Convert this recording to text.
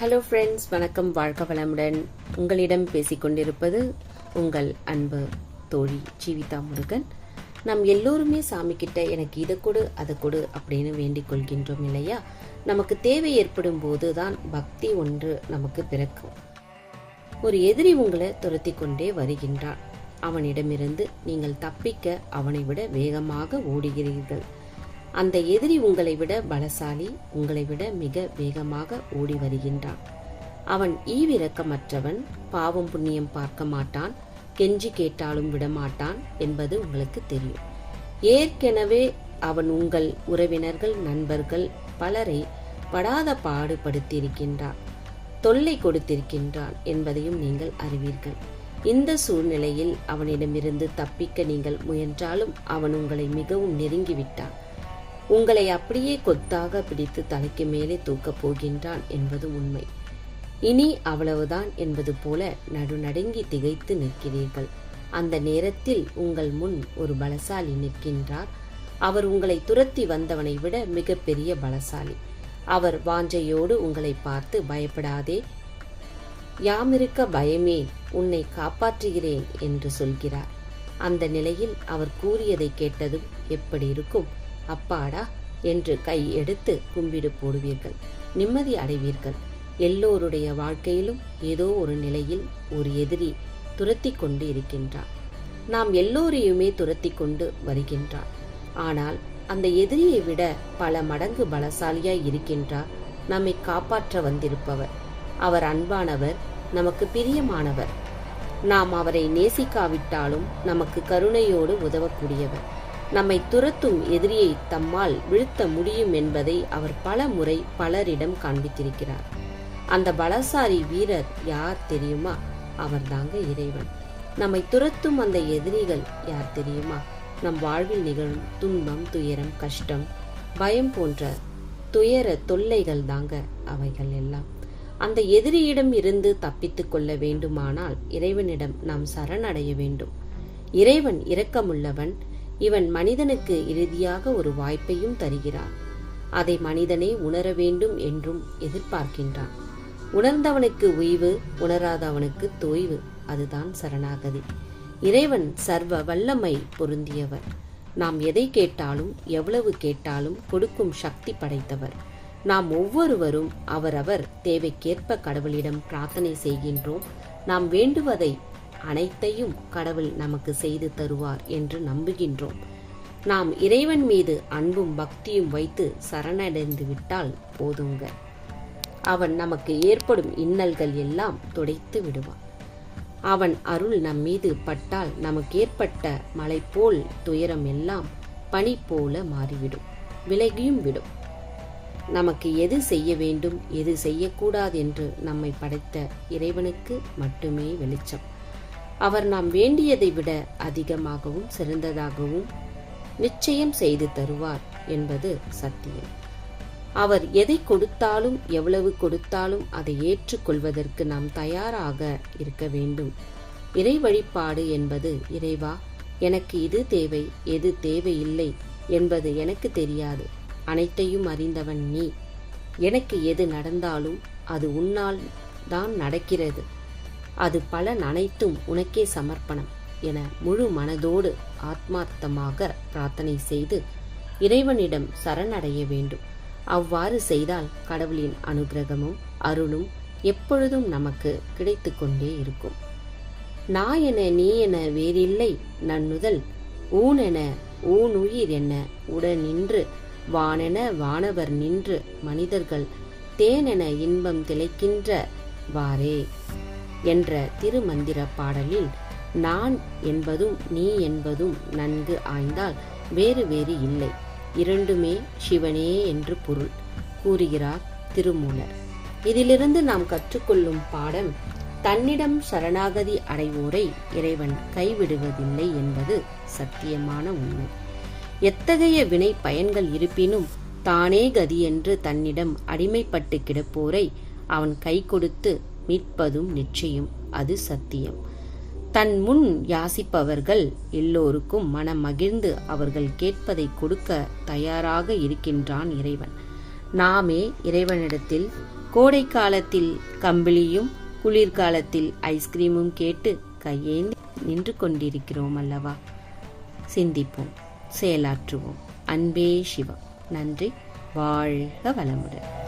Hello friends வணக்கம். வாழ்க வளமுடன். உங்களிடம் பேசிக்கொண்டிருப்பது உங்கள் அன்பு தோழி ஜீவிதா முருகன். நாம் எல்லோருமே சாமிக்கிட்ட எனக்கு இதை கொடு அதை கொடு அப்படின்னு வேண்டிக் கொள்கின்றோம் இல்லையா? நமக்கு தேவை ஏற்படும் போது தான் பக்தி ஒன்று நமக்கு பிறக்கும். ஒரு எதிரி உங்களை துரத்தி கொண்டே வருகின்றான். அவனிடமிருந்து நீங்கள் தப்பிக்க அவனை விட வேகமாக ஓடுகிறீர்கள். அந்த எதிரி உங்களை விட பலசாலி உங்களை விட மிக வேகமாக ஓடி வருகின்றான். அவன் ஈவிரக்கமற்றவன் பாவம் புண்ணியம் பார்க்க மாட்டான் கெஞ்சி கேட்டாலும் விடமாட்டான் என்பது உங்களுக்கு தெரியும். ஏற்கனவே அவன் உங்கள் உறவினர்கள் நண்பர்கள் பலரை படாத பாடுபடுத்தியிருக்கின்றான் தொல்லை கொடுத்திருக்கின்றான் என்பதையும் நீங்கள் அறிவீர்கள். இந்த சூழ்நிலையில் அவனிடமிருந்து தப்பிக்க நீங்கள் முயன்றாலும் அவன் உங்களை மிகவும் நெருங்கிவிட்டான். உங்களை அப்படியே கொத்தாக பிடித்து தலைக்கு மேலே தூக்கப் போகின்றான் என்பது உண்மை. இனி அவ்வளவுதான் என்பது போல நடுநடுங்கி திகைத்து நிற்கிறீர்கள். அந்த நேரத்தில் உங்கள் முன் ஒரு பலசாலி நிற்கின்றார். அவர் உங்களை துரத்தி வந்தவனை விட மிகப்பெரிய பலசாலி. அவர் வாஞ்சையோடு உங்களை பார்த்து பயப்படாதே. யாமிருக்க பயமே உன்னை காப்பாற்றுகிறேன் என்று சொல்கிறார். அந்த நிலையில் அவர் கூறியதை கேட்டதும் எப்படி இருக்கும்? அப்பாடா என்று கை எடுத்து கும்பிடு போடுவீர்கள். நிம்மதி அடைவீர்கள். எல்லோருடைய வாழ்க்கையிலும் ஏதோ ஒரு நிலையில் ஒரு எதிரி துரத்தி கொண்டு இருக்கின்றார் நாம் எல்லோரையுமே துரத்தி கொண்டு வருகின்றார் ஆனால் அந்த எதிரியை விட பல மடங்கு பலசாலியாய் இருக்கின்றார் நம்மை காப்பாற்ற வந்திருப்பவர். அவர் அன்பானவர் நமக்கு பிரியமானவர். நாம் அவரை நேசிக்காவிட்டாலும் நமக்கு கருணையோடு உதவக்கூடியவர். நம்மை துரத்தும் எதிரியை தம்மால் வீழ்த்த முடியும் என்பதை அவர் பல முறை பலரிடம் காண்பித்திருக்கிறார். அந்த பலசாரி வீரர் யார் தெரியுமா? அவர்தாங்க இறைவன். நம்மை துரத்தும் அந்த எதிரிகள் யார் தெரியுமா? நம் வாழ்வில் நிகழும் துன்பம் துயரம் கஷ்டம் பயம் போன்ற துயர தொல்லைகள் தாங்க அவைகள் எல்லாம். அந்த எதிரியிடம் இருந்து தப்பித்துக் கொள்ள வேண்டுமானால் இறைவனிடம் நாம் சரணடைய வேண்டும். இறைவன் இரக்கமுள்ளவன் இவன் மனிதனுக்கு இறுதியாக ஒரு வாய்ப்பையும் தருகிறான். அதை மனிதனே உணர வேண்டும் என்றும் எதிர்பார்க்கின்றான். உணர்ந்தவனுக்கு உய்வு உணராதவனுக்கு தோய்வு அதுதான் சரணாகதி. இறைவன் சர்வ வல்லமை பொருந்தியவர். நாம் எதை கேட்டாலும் எவ்வளவு கேட்டாலும் கொடுக்கும் சக்தி படைத்தவர். நாம் ஒவ்வொருவரும் அவரவர் தேவைக்கேற்ப கடவுளிடம் பிரார்த்தனை செய்கின்றோம். நாம் வேண்டுவதை அனைத்தையும் கடவுள் நமக்கு செய்து தருவார் என்று நம்புகின்றோம். நாம் இறைவன் மீது அன்பும் பக்தியும் வைத்து சரணடைந்து விட்டால் போதுங்க. அவன் நமக்கு ஏற்படும் இன்னல்கள் எல்லாம் துடைத்து விடுவான். அவன் அருள் நம் மீது பட்டால் நமக்கு ஏற்பட்ட மலை போல் துயரம் எல்லாம் பனி போல மாறிவிடும் விலகியும் விடும். நமக்கு எது செய்ய வேண்டும் எது செய்யக்கூடாது என்று நம்மை படைத்த இறைவனுக்கு மட்டுமே வெளிச்சம். அவர் நாம் வேண்டியதை விட அதிகமாகவும் சிறந்ததாகவும் நிச்சயம் செய்து தருவார் என்பது சத்தியம். அவர் எதை கொடுத்தாலும் எவ்வளவு கொடுத்தாலும் அதை ஏற்றுக்கொள்வதற்கு நாம் தயாராக இருக்க வேண்டும். இறை வழிபாடு என்பது இறைவா எனக்கு இது தேவை எது தேவையில்லை என்பது எனக்கு தெரியாது. அனைத்தையும் அறிந்தவன் நீ. எனக்கு எது நடந்தாலும் அது உன்னால் தான் நடக்கிறது. அது பலன் அனைத்தும் உனக்கே சமர்ப்பணம் என முழு மனதோடு ஆத்மார்த்தமாக பிரார்த்தனை செய்து இறைவனிடம் சரணடைய வேண்டும். அவ்வாறு செய்தால் கடவுளின் அனுகிரகமும் அருளும் எப்பொழுதும் நமக்கு கிடைத்து கொண்டே இருக்கும். நான் என நீ என வேறில்லை நன்னுதல் ஊனென ஊனுயிர் என உடன் நின்று வானென வானவர் நின்று மனிதர்கள் தேனென இன்பம் திளைக்கின்ற வாரே. என்ற திருமந்திர பாடலில் நான் என்பதும் நீ என்பதும் நன்கு ஆய்ந்தால் வேறு வேறு இல்லை. இரண்டுமே சிவனே என்று பொருள் கூறுகிறார் திருமூலர். இதிலிருந்து நாம் கற்றுக்கொள்ளும் பாடம் தன்னிடம் சரணாகதி அடைவோரை இறைவன் கைவிடுவதில்லை என்பது சத்தியமான உண்மை. எத்தகைய வினை பயன்கள் இருப்பினும் தானே கதி என்று தன்னிடம் அடிமைப்பட்டு கிடப்போரை அவன் கை கொடுத்து மீட்பதும் நிச்சயம் அது சத்தியம். தன் முன் யாசிப்பவர்கள் எல்லோருக்கும் மனம் மகிழ்ந்து அவர்கள் கேட்பதை கொடுக்க தயாராக இருக்கின்றான் இறைவன். நாமே இறைவனிடத்தில் கோடை காலத்தில் கம்பிளியும் குளிர்காலத்தில் ஐஸ்கிரீமும் கேட்டு கையேந்தி நின்று கொண்டிருக்கிறோம் அல்லவா? சிந்திப்போம் செயலாற்றுவோம். அன்பே சிவம். நன்றி. வாழ்க வளமுடன்.